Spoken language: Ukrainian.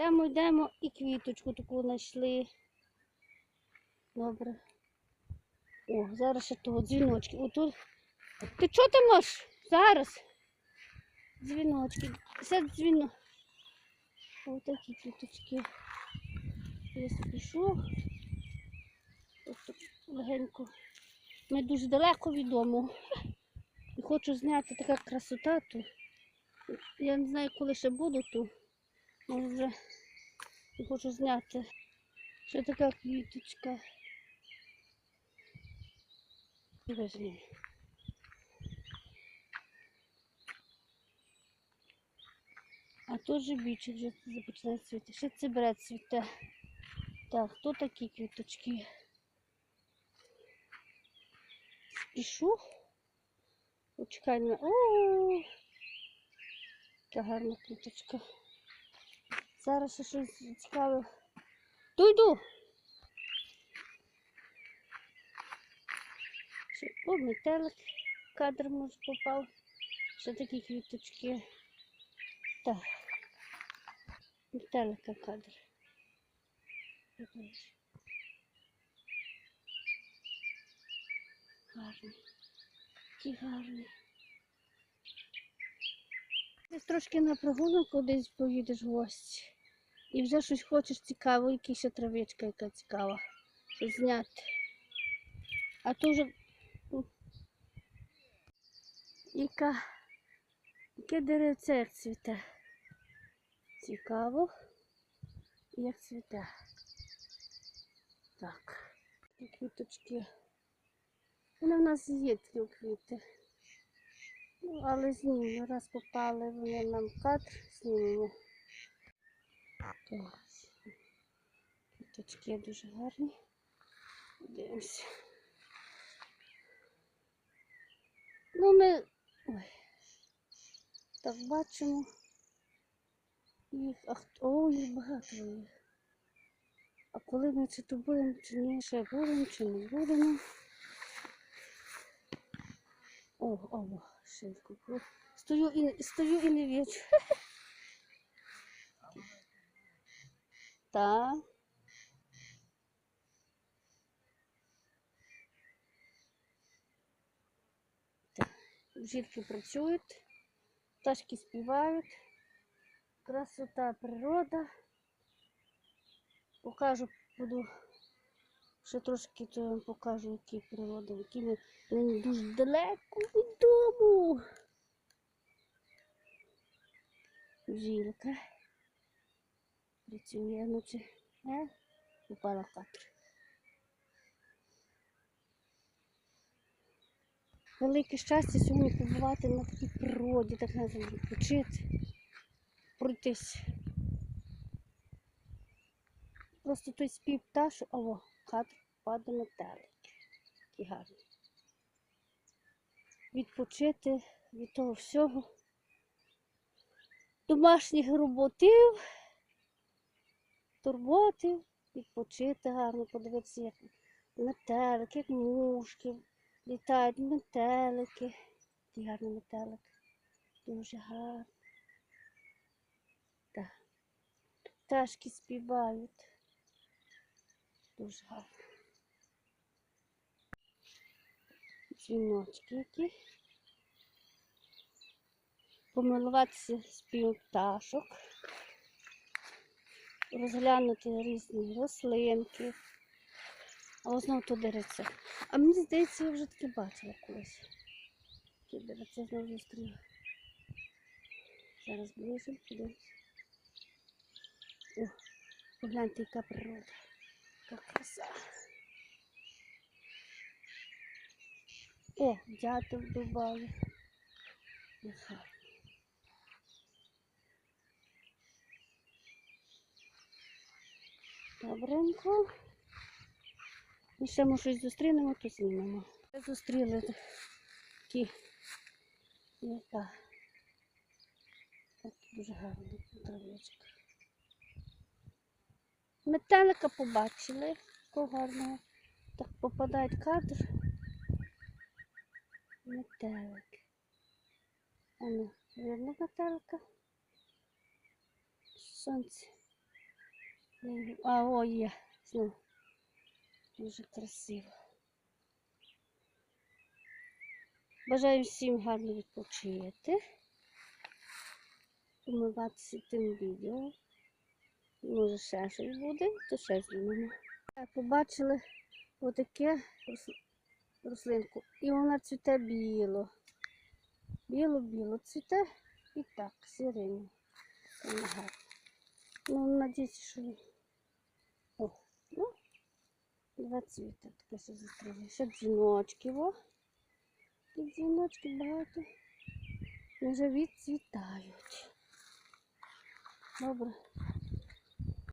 Йдемо, йдемо і квіточку таку знайшли. Добре. О, зараз ще того дзвіночки. Отут. Ти чого ти можеш? Зараз. Дзвіночки. Це дзвіно. Ось такі квіточки. Я спішу. Ось легенько. Ми дуже далеко від дому. І хочу зняти така красота тут. Я не знаю, коли ще буду тут. Може вже і хочу зняти. Ще така квіточка. Візьмі. А тут же бічик вже починає цвіти. Ще цибре цвіте. Так, хто такі квіточки? Спішу. Почекай на. О, яка гарна квіточка. Зараз ще щось цікаве. То йду. О, метелик кадр може попав. Ще такі квіточки. Так. Метелика кадр. Гарний. Який гарний. Десь трошки на прогулянку десь поїдеш в гості. І вже щось хочеш цікаве, якась ще травичка яка цікава. Щось зняти. А то вже яка, яке деревце як цвіте. Цікаво. Як цвіте. Так. Квіточки. Вони в нас є такі квіти. Ну, але знімемо. Раз попали вони нам в кадр, знімемо. Квіточки дуже гарні. Дивимося. Ну, ми ой, так бачимо. Їх, а хто, о, їх багато їх. А коли ми чи то будемо, чи ні, ще будемо, чи не будемо. О, о, шинку. Стою і, стою і не вічу. Так. Так. Жінки працюють, пташки співають. Красота природа. Покажу, буду Ще трошки то я вам покажу, які природи, які ми нині дуже далеко від дому. Жінка. Працює ночі. Е? Упала в кадр. Велике щастя сьогодні побувати на такій природі, так називаємо, відпочити, пройтись. Просто той спів пташу, а кадр падає метелик. Такий гарний. Відпочити від того всього. Домашніх роботів, турботів, відпочити гарно, подивитися, як метелик, як мушки, літають метелики. Такий гарний метелик. Дуже гарний. Так. Пташки співають. Дуже гарно. Дзвіночки які. Помилуватися спів пташок. Розглянути різні рослинки. А знову то дереце. А мені здається, я вже таке бачила колись. Такі дереце знову зустріла. Зараз ближче подивимось. О, погляньте, яка природа. Яка краса. О, дятел. Нехай. Добренько. І ще ми щось зустрінемо, то знімемо. Зустріли такі. Яка. Так, дуже гарна травичка. Метелика побачили, гарного. Так попадають кадр. Метелик. Ану, видно метелика? Сонце А, о, є. Знову. Дуже красиво. Бажаю всім гарно відпочити. Помиватися тим відео. Може ще щось буде, то ще знімемо. Побачили отаке рослинку. І вона цвіте біло. Біло-біло цвіте і так, сирено. Ну, надіюсь, що. О, ну, два цвіта таке все застріли. Ще дзвіночки, о. І дзвіночки багато. Вже відцвітають. Добре.